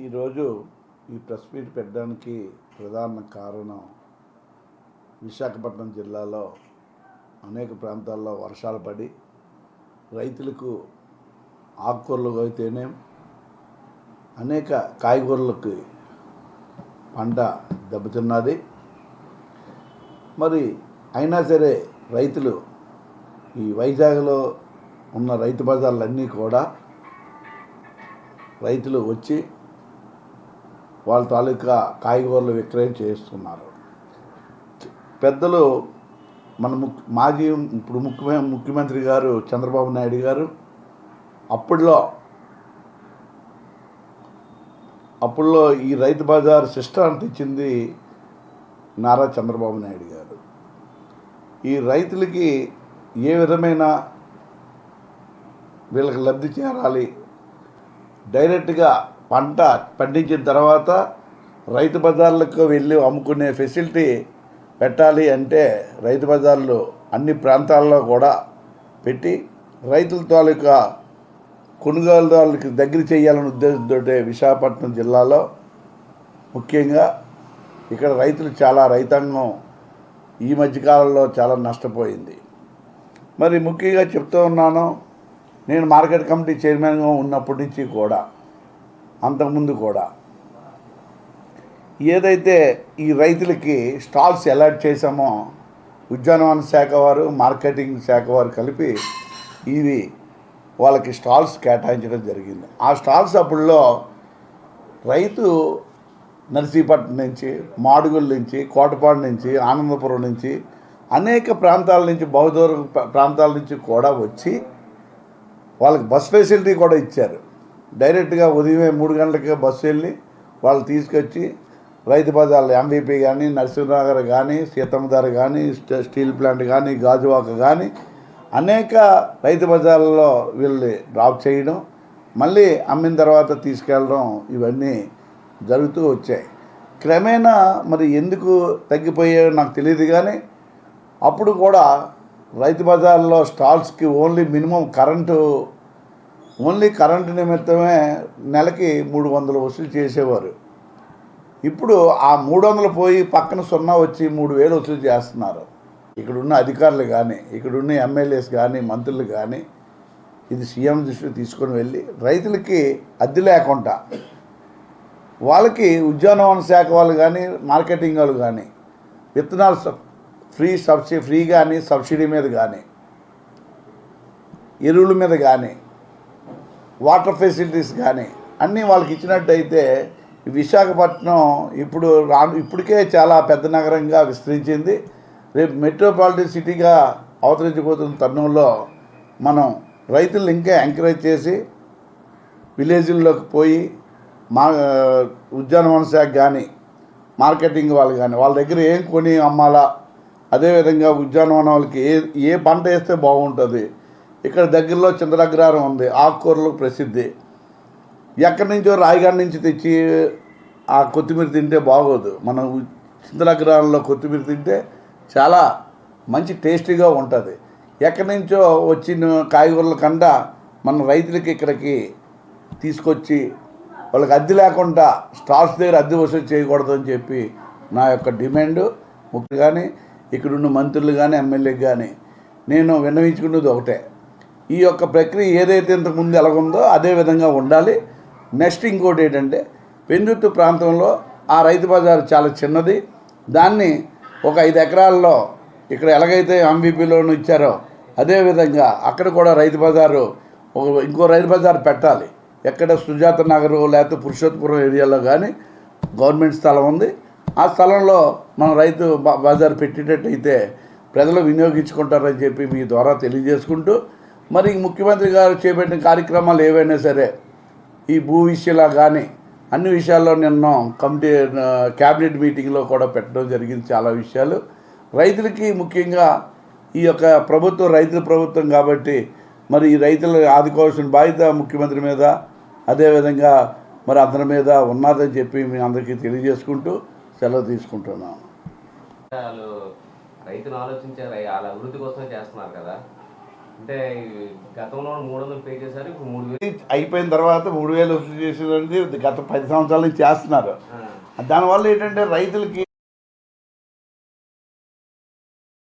ఈరోజు ఈ press meet పెట్టడానికి ప్రధాన కారణం విశాఖపట్నం జిల్లాలో అనేక ప్రాంతాల్లో వర్షాలు పడి రైతులకు ఆకుకూరలు అయితేనే అనేక కాయగూరలకి పంట దెబ్బతిన్నది. మరి అయినా సరే రైతులు ఈ వైజాగ్లో ఉన్న రైతు బజార్లన్నీ కూడా రైతులు వచ్చి వాళ్ళ తాలూకా కాయగూరలు విక్రయం చేస్తున్నారు. పెద్దలు మన ముక్ మాజీ ఇప్పుడు ముఖ్యమైన ముఖ్యమంత్రి గారు చంద్రబాబు నాయుడు గారు అప్పట్లో అప్పుడులో ఈ రైతు బజార్ సిస్టమ్ ఇచ్చింది నారా చంద్రబాబు నాయుడు గారు. ఈ రైతులకి ఏ విధమైన వీళ్ళకి లబ్ధి చేరాలి డైరెక్ట్గా పంట పండించిన తర్వాత రైతు బజార్లకు వెళ్ళి అమ్ముకునే ఫెసిలిటీ పెట్టాలి అంటే రైతు బజార్లు అన్ని ప్రాంతాల్లో కూడా పెట్టి రైతుల తాలూకా కొనుగోలుదారులకి దగ్గర చేయాలనే ఉద్దేశంతో విశాఖపట్నం జిల్లాలో ముఖ్యంగా ఇక్కడ రైతులు చాలా రైతాంగం ఈ మధ్యకాలంలో చాలా నష్టపోయింది. మరి ముఖ్యంగా చెప్తూ ఉన్నాను నేను మార్కెట్ కమిటీ చైర్మన్గా ఉన్నప్పటి నుంచి కూడా అంతకుముందు కూడా. ఏదైతే ఈ రైతులకి స్టాల్స్ అలాట్ చేశామో ఉద్యానవన శాఖ వారు మార్కెటింగ్ శాఖ వారు కలిపి ఇవి వాళ్ళకి స్టాల్స్ కేటాయించడం జరిగింది. ఆ స్టాల్స్ అప్పుడులో రైతు నర్సీపట్నం నుంచి మాడుగుల నుంచి కోటపాడు నుంచి ఆనందపురం నుంచి అనేక ప్రాంతాల నుంచి బహుదూర ప్రాంతాల నుంచి కూడా వచ్చి వాళ్ళకి బస్ ఫెసిలిటీ కూడా ఇచ్చారు. డైరెక్ట్గా ఉదయమే మూడు గంటలకే బస్సు వెళ్ళి వాళ్ళు తీసుకొచ్చి రైతు బజార్లు ఎంబీపీ కానీ నరసింహనగర్ కానీ సీతమ్మధార కానీ స్టీల్ ప్లాంట్ కానీ గాజువాక కానీ అనేక రైతు బజార్లలో వీళ్ళు డ్రాప్ చేయడం మళ్ళీ అమ్మిన తర్వాత తీసుకెళ్ళడం ఇవన్నీ జరుగుతూ వచ్చాయి. క్రమేణా మరి ఎందుకు తగ్గిపోయాయో నాకు తెలియదు కానీ అప్పుడు కూడా రైతు బజార్లో స్టాల్స్కి only minimum current only current నిమిత్తమే నెలకి మూడు వందలు వసూలు చేసేవారు. ఇప్పుడు ఆ మూడు వందలు పోయి పక్కన సున్నా వచ్చి మూడు వేలు వసూలు చేస్తున్నారు. ఇక్కడున్న అధికారులు కానీ ఇక్కడున్న ఎమ్మెల్యేస్ కానీ మంత్రులు కానీ ఇది సీఎం దృష్టికి తీసుకొని వెళ్ళి రైతులకి అద్దె లేకుండా వాళ్ళకి ఉద్యానవన శాఖ వాళ్ళు కానీ మార్కెటింగ్ వాళ్ళు కానీ విత్తనాలు ఫ్రీ సబ్సిడీ ఫ్రీ కానీ సబ్సిడీ మీద కానీ ఎరువుల మీద కానీ వాటర్ ఫెసిలిటీస్ కానీ అన్నీ వాళ్ళకి ఇచ్చినట్టయితే విశాఖపట్నం ఇప్పుడు రా ఇప్పటికే చాలా పెద్ద నగరంగా విస్తరించింది. రేపు మెట్రోపాలిటన్ సిటీగా అవతరించిపోతున్న తరుణంలో మనం రైతులను ఇంకా ఎంకరేజ్ చేసి విలేజ్ల్లోకి పోయి మా ఉద్యానవన శాఖ కానీ మార్కెటింగ్ వాళ్ళు కానీ వాళ్ళ దగ్గర ఏం కొని అమ్మాలా? అదేవిధంగా ఉద్యానవన వాళ్ళకి ఏ ఏ పంట వేస్తే బాగుంటుంది? ఇక్కడ దగ్గరలో చంద్రగ్రహారం ఉంది ఆకుకూరలకు ప్రసిద్ధి. ఎక్కడి నుంచో రాయగాడి నుంచి తెచ్చి ఆ కొత్తిమీర తింటే బాగోదు. మనం చింతలగ్రహారంలో కొత్తిమీర తింటే చాలా మంచి టేస్టీగా ఉంటుంది. ఎక్కడి నుంచో వచ్చిన కాయగూరల కన్నా మన రైతులకి ఇక్కడికి తీసుకొచ్చి వాళ్ళకి అద్దె లేకుండా స్టాల్స్ దగ్గర అద్దె వసూలు చేయకూడదు అని చెప్పి నా యొక్క డిమాండ్. ముఖ్య కానీ ఇక్కడున్న మంత్రులు కానీ ఎమ్మెల్యేకి కానీ నేను విన్నవించుకున్నది ఒకటే. ఈ యొక్క ప్రక్రియ ఏదైతే ఇంతకుముందు ఎలాగుందో అదే విధంగా ఉండాలి. నెక్స్ట్ ఇంకోటి ఏంటంటే పెందుర్తి ప్రాంతంలో ఆ రైతు బజార్ చాలా చిన్నది. దాన్ని ఒక ఐదు ఎకరాల్లో ఇక్కడ ఎలాగైతే ఎంబీపీలోను ఇచ్చారో అదేవిధంగా అక్కడ కూడా రైతు బజారు ఒక ఇంకో రైతు బజార్ పెట్టాలి. ఎక్కడ సుజాత నగరు లేకపోతే పురుషోత్తపురం ఏరియాలో కానీ గవర్నమెంట్ స్థలం ఉంది. ఆ స్థలంలో మనం రైతు బ- బజార్ పెట్టేటట్టయితే ప్రజలు వినియోగించుకుంటారని చెప్పి మీ ద్వారా తెలియజేసుకుంటూ మరి ముఖ్యమంత్రి గారు చేపట్టిన కార్యక్రమాలు ఏవైనా సరే ఈ భూ విషయంలో కానీ అన్ని విషయాల్లో నిన్న కమిటీ క్యాబినెట్ మీటింగ్లో కూడా పెట్టడం జరిగింది చాలా విషయాలు. రైతులకి ముఖ్యంగా ఈ యొక్క ప్రభుత్వం రైతుల ప్రభుత్వం కాబట్టి మరి ఈ రైతులు ఆదుకోవాల్సిన బాధ్యత ముఖ్యమంత్రి మీద అదేవిధంగా మరి అందరి మీద ఉన్నదని చెప్పి మీ అందరికీ తెలియజేసుకుంటూ సెలవు తీసుకుంటున్నాను రైతులు ఆలోచించారు వాళ్ళ అభివృద్ధి కోసమే చేస్తున్నారు కదా. అంటే గతంలో మూడు వందలు పే చేశారు ఇప్పుడు మూడు వేలు. అయిపోయిన తర్వాత మూడు వేలు వసూలు చేసేది గత పది సంవత్సరాల నుంచి చేస్తున్నారు. దానివల్ల ఏంటంటే రైతులకి